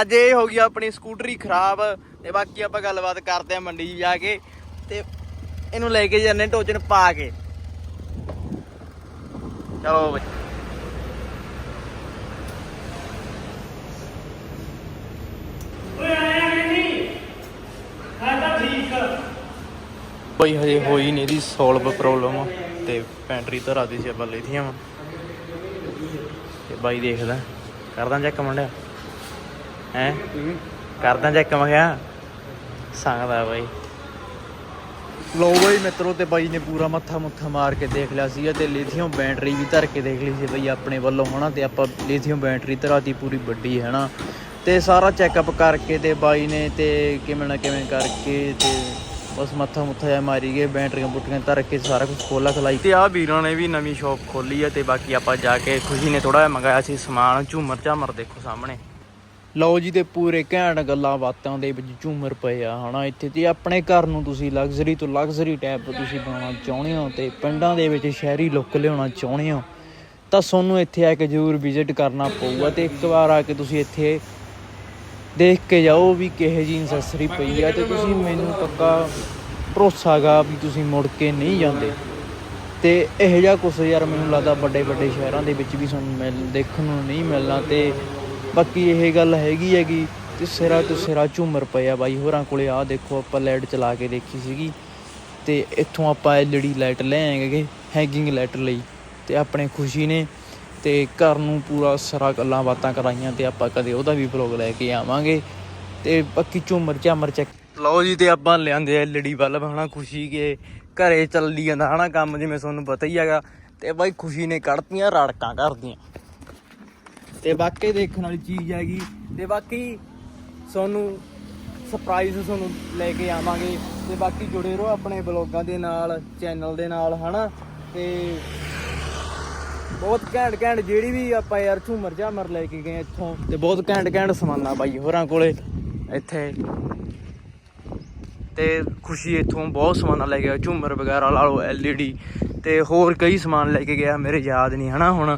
ਅੱਜ ਇਹ ਹੋ ਗਈ ਆਪਣੀ ਸਕੂਟਰੀ ਖਰਾਬ ਤੇ ਬਾਕੀ ਆਪਾਂ ਗੱਲਬਾਤ ਕਰਦੇ ਆ ਮੰਡੀ ਜਾ ਕੇ ਤੇ ਇਹਨੂੰ ਲੈ ਕੇ ਜਾਂਦੇ ਟੋਚਨ ਪਾ ਕੇ। ਚਲੋ ਬਈ। ਬਈ ਹਜੇ ਹੋਈ ਨਹੀਂ ਦੀ ਸੋਲਵ ਪ੍ਰੋਬਲਮ ਤੇ ਪੈਂਟਰੀ ਧਰਾ ਦੀ ਸੀ ਆਪਾਂ ਲਿਥੀਅਮ ਤੇ ਬਾਈ ਦੇਖਦਾ। ਕਰਦਾ ਚੈੱਕ ਮੁੰਡਿਆ। ਹੈ? ਕਰਦਾ ਚੈੱਕ ਮੈਂ ਕਿਹਾ। ਸੰਗਦਾ ਬਾਈ। ਲੋ ਬਾਈ ਮਿੱਤਰੋ ਤੇ ਬਾਈ ਨੇ ਪੂਰਾ ਮੱਥਾ ਮੁੱਥਾ ਮਾਰ ਕੇ ਦੇਖ ਲਿਆ ਸੀਗਾ ਤੇ ਲਿਥੀਅਮ ਬੈਟਰੀ ਵੀ ਧਰ ਕੇ ਦੇਖ ਲਈ ਸੀ ਬਈ ਆਪਣੇ ਵੱਲੋਂ ਹਨਾ? ਤੇ ਆਪਾਂ ਲਿਥੀਅਮ ਬੈਟਰੀ ਧਰਾਤੀ ਪੂਰੀ ਵੱਡੀ ਹੈ ਨਾ ਤੇ ਸਾਰਾ ਚੈੱਕਅਪ ਕਰਕੇ ਤੇ ਬਾਈ ਨੇ ਤੇ ਕਿਵੇਂ ਨਾ ਕਿਵੇਂ ਕਰਕੇ ਤੇ ਬਸ ਮੱਥਾ ਮੁੱਥਾ ਜਿਹਾ ਮਾਰੀ ਗਏ ਬੈਟਰੀਆਂ ਬੁੱਟੀਆਂ ਧਰ ਕੇ ਸਾਰਾ ਕੁਝ ਖੋਲਾ ਖਲਾਈ। ਤੇ ਆ ਵੀਰਾਂ ਨੇ ਵੀ ਨਵੀਂ ਸ਼ਾਪ ਖੋਲੀ ਹੈ ਤੇ ਬਾਕੀ ਆਪਾਂ ਜਾ ਕੇ ਖੁਸ਼ੀ ਨੇ ਥੋੜਾ ਜਿਹਾ ਮੰਗਾਇਆ ਸੀ ਸਮਾਨ ਝੂਮਰ ਝਾਮਰ ਦੇਖੋ ਸਾਹਮਣੇ। ਲਓ ਜੀ ਤੇ ਪੂਰੇ ਘੈਂਟ ਗੱਲਾਂ ਬਾਤਾਂ ਦੇ ਵਿੱਚ ਝੂਮਰ ਪਏ ਆ, ਹਨਾ? ਇੱਥੇ ਤੇ ਆਪਣੇ ਘਰ ਨੂੰ ਤੁਸੀਂ ਲਗਜ਼ਰੀ ਤੋਂ ਲਗਜ਼ਰੀ ਟੈਪ ਤੁਸੀਂ ਬਣਾਉਣਾ ਚਾਹੁੰਦੇ ਹੋ ਤੇ ਪਿੰਡਾਂ ਦੇ ਵਿੱਚ ਸ਼ਹਿਰੀ ਲੁੱਕ ਲਿਆਉਣਾ ਚਾਹੁੰਦੇ ਹੋ, ਤਾਂ ਤੁਹਾਨੂੰ ਇੱਥੇ ਆ ਕੇ ਜ਼ਰੂਰ ਵਿਜ਼ਿਟ ਕਰਨਾ ਪਊਗਾ ਤੇ ਇੱਕ ਵਾਰ ਆ ਕੇ ਤੁਸੀਂ ਇੱਥੇ ਦੇਖ ਕੇ ਜਾਓ ਵੀ ਕਿਹੋ ਜੀ ਅਸੈਸਰੀ ਪਈ ਆ ਤੇ ਤੁਸੀਂ ਮੈਨੂੰ ਪੱਕਾ ਭਰੋਸਾ ਗਾ ਵੀ ਤੁਸੀਂ ਮੁੜ ਕੇ ਨਹੀਂ ਜਾਂਦੇ। ਤੇ ਇਹੋ ਜਿਹਾ ਕੁਛ ਯਾਰ ਮੈਨੂੰ ਲੱਗਦਾ ਵੱਡੇ ਵੱਡੇ ਸ਼ਹਿਰਾਂ ਦੇ ਵਿੱਚ ਵੀ ਤੁਹਾਨੂੰ ਮਿਲ, ਦੇਖਣ ਨੂੰ ਨਹੀਂ ਮਿਲਣਾ ਤੇ ਬਾਕੀ ਇਹ ਗੱਲ ਹੈਗੀ ਹੈਗੀ ਤੇ ਸਿਰਾ ਤੋਂ ਸਿਰਾ ਝੂਮਰ ਪਿਆ ਬਾਈ, ਹੋਰਾਂ ਕੋਲੇ ਆ ਦੇਖੋ ਆਪਾਂ ਲਾਈਟ ਚਲਾ ਕੇ ਦੇਖੀ ਸੀਗੀ ਤੇ ਇੱਥੋਂ ਆਪਾਂ ਐਲਈਡੀ ਲਾਈਟ ਲੈ ਆਏਗੇ ਹੈਂਗਿੰਗ ਲਾਈਟ ਲਈ ਤੇ ਆਪਣੇ ਖੁਸ਼ੀ ਨੇ ਤੇ ਘਰ ਨੂੰ ਪੂਰਾ ਸਾਰਾ ਗੱਲਾਂ ਬਾਤਾਂ ਕਰਾਈਆਂ ਤੇ ਆਪਾਂ ਕਦੇ ਉਹਦਾ ਵੀ ਵਲੌਗ ਲੈ ਕੇ ਆਵਾਂਗੇ ਤੇ ਬਾਕੀ ਝੂਮਰ ਝਾਮਰ ਚੈੱਕ ਲਓ ਜੀ ਤੇ ਆਪਾਂ ਲਿਆਂਦੇ ਐਲਈਡੀ ਬਲਬ, ਹਨਾ ਖੁਸ਼ੀ ਕੇ ਘਰੇ ਚੱਲੀ ਜਾਂਦਾ, ਹਨਾ ਕੰਮ ਜਿਵੇਂ ਤੁਹਾਨੂੰ ਪਤਾ ਹੀ ਹੈਗਾ ਤੇ ਬਾਈ ਖੁਸ਼ੀ ਨੇ ਕੱਢਤੀਆਂ, ਰੜਕਾਂ ਕਰਦੀਆਂ ਤੇ ਬਾਕੀ ਦੇਖਣ ਵਾਲੀ ਚੀਜ਼ ਹੈਗੀ। ਤੇ ਬਾਕੀ ਤੁਹਾਨੂੰ ਸਰਪ੍ਰਾਈਜ਼ ਤੁਹਾਨੂੰ ਲੈ ਕੇ ਆਵਾਂਗੇ। ਤੇ ਬਾਕੀ ਜੁੜੇ ਰਹੋ ਆਪਣੇ ਬਲੌਗਾਂ ਦੇ ਨਾਲ ਚੈਨਲ ਦੇ ਨਾਲ, ਹਨਾ? ਤੇ ਬਹੁਤ ਘੈਂਟ ਘੈਂਟ ਜਿਹੜੀ ਵੀ ਆਪਾਂ ਯਾਰ ਝੂਮਰ ਝਾਮਰ ਲੈ ਕੇ ਗਏ ਇੱਥੋਂ। ਤੇ ਬਹੁਤ ਘੈਂਟ ਘੈਂਟ ਸਮਾਨਾ ਬਾਈ ਹੋਰਾਂ ਕੋਲੇ ਇੱਥੇ। ਤੇ ਖੁਸ਼ੀ ਇੱਥੋਂ ਬਹੁਤ ਸਮਾਨਾ ਲੈ ਗਿਆ ਝੂਮਰ ਵਗੈਰਾ ਲਾ ਲਓ ਐਲਈਡੀ ਤੇ ਹੋਰ ਕਈ ਸਮਾਨ ਲੈ ਕੇ ਗਿਆ, ਮੇਰੇ ਯਾਦ ਨਹੀਂ, ਹਨਾ ਹੁਣ?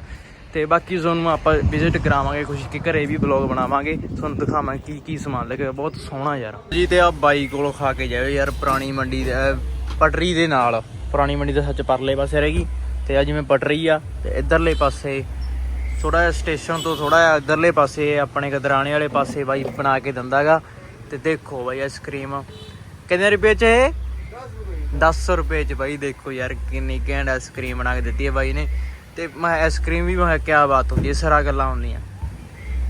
ਤੇ ਬਾਕੀ ਤੁਹਾਨੂੰ ਆਪਾਂ ਵਿਜ਼ਿਟ ਕਰਾਵਾਂਗੇ ਖੁਸ਼ੀ ਕਿ ਘਰੇ ਵੀ ਬਲੌਗ ਬਣਾਵਾਂਗੇ। ਤੁਹਾਨੂੰ ਦਿਖਾਵਾਂਗੇ ਕੀ ਕੀ ਸਮਾਨ ਲੈ ਬਹੁਤ ਸੋਹਣਾ ਯਾਰ। ਜੀ ਤੇ ਆ ਬਾਈ ਕੋਲੋਂ ਖਾ ਕੇ ਜਾਇਓ ਯਾਰ, ਪੁਰਾਣੀ ਮੰਡੀ ਦੇ ਪਟਰੀ ਦੇ ਨਾਲ। ਪੁਰਾਣੀ ਮੰਡੀ ਦੇ ਸੱਚ ਪਰਲੇ ਪਾਸੇ ਰਹੇਗੀ। ਤੇ ਆ ਜਿਵੇਂ ਪਟਰੀ ਆ, ਤੇ ਇਧਰਲੇ ਪਾਸੇ ਥੋੜਾ ਜਿਹਾ ਸਟੇਸ਼ਨ ਤੋਂ ਥੋੜਾ ਜਿਹਾ ਇਧਰਲੇ ਪਾਸੇ, ਆਪਣੇ ਗਦਰਾਣੇ ਵਾਲੇ ਪਾਸੇ ਬਾਈ ਬਣਾ ਕੇ ਦਿੰਦਾਗਾ। ਤੇ ਦੇਖੋ ਬਾਈ ਆਈਸਕ੍ਰੀਮ ਕਿੰਨੇ ਰੁਪਏ ਚ ਇਹ? 10 ਰੁਪਏ ਚ ਬਾਈ, ਦੇਖੋ ਯਾਰ ਕਿੰਨੀ ਘੈਂਟ ਆਈਸਕ੍ਰੀਮ ਬਣਾ ਕੇ ਦਿੱਤੀ ਹੈ ਬਾਈ ਨੇ। ਤੇ ਮੈਂ ਆਈਸਕ੍ਰੀਮ ਵੀ ਮੈਂ ਕਿਹਾ ਬਾਤ ਹੁੰਦੀ ਹੈ ਸਾਰਾ ਗੱਲਾਂ ਹੁੰਦੀਆਂ।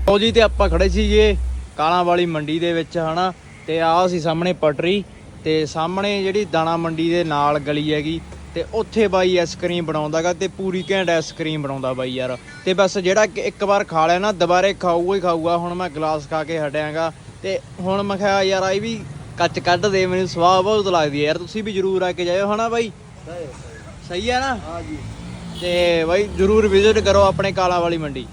ਉਹ ਜੀ ਤੇ ਆਪਾਂ ਖੜੇ ਸੀਗੇ ਕਾਲਾਂ ਵਾਲੀ ਮੰਡੀ ਦੇ ਵਿੱਚ ਹਨਾ? ਤੇ ਆਹ ਸੀ ਸਾਹਮਣੇ ਪਟਰੀ ਤੇ ਸਾਹਮਣੇ ਜਿਹੜੀ ਦਾਣਾ ਮੰਡੀ ਦੇ ਨਾਲ ਗਲੀ ਹੈਗੀ ਤੇ ਉੱਥੇ ਬਾਈ ਆਈਸਕ੍ਰੀਮ ਬਣਾਉਂਦਾਗਾ ਤੇ ਪੂਰੀ ਘੈਂਟ ਆਈਸਕ੍ਰੀਮ ਬਣਾਉਂਦਾ ਬਾਈ ਯਾਰ। ਤੇ ਬਸ ਜਿਹੜਾ ਇੱਕ ਵਾਰ ਖਾ ਲਿਆ ਨਾ ਦੁਬਾਰੇ ਖਾਊਗਾ ਹੀ ਖਾਊਗਾ ਹੁਣ ਮੈਂ ਗਲਾਸ ਖਾ ਕੇ ਹਟਿਆਗਾ ਤੇ ਹੁਣ ਮੈਂ ਕਿਹਾ ਯਾਰ ਆਈ ਵੀ ਕੱਚ ਕੱਢ ਦੇ ਮੈਨੂੰ ਸਵਾਦ ਬਹੁਤ ਲੱਗਦੀ ਹੈ ਯਾਰ ਤੁਸੀਂ ਵੀ ਜਰੂਰ ਆ ਕੇ ਜਾਇਓ ਹਨਾ ਬਾਈ? ਸਹੀ ਹੈ ਨਾ? हाँ जी ਤੇ ਬਾਈ ਜਰੂਰ ਵਿਜ਼ਿਟ ਕਰੋ ਆਪਣੇ ਕਾਲਾ ਵਾਲੀ ਮੰਡੀ।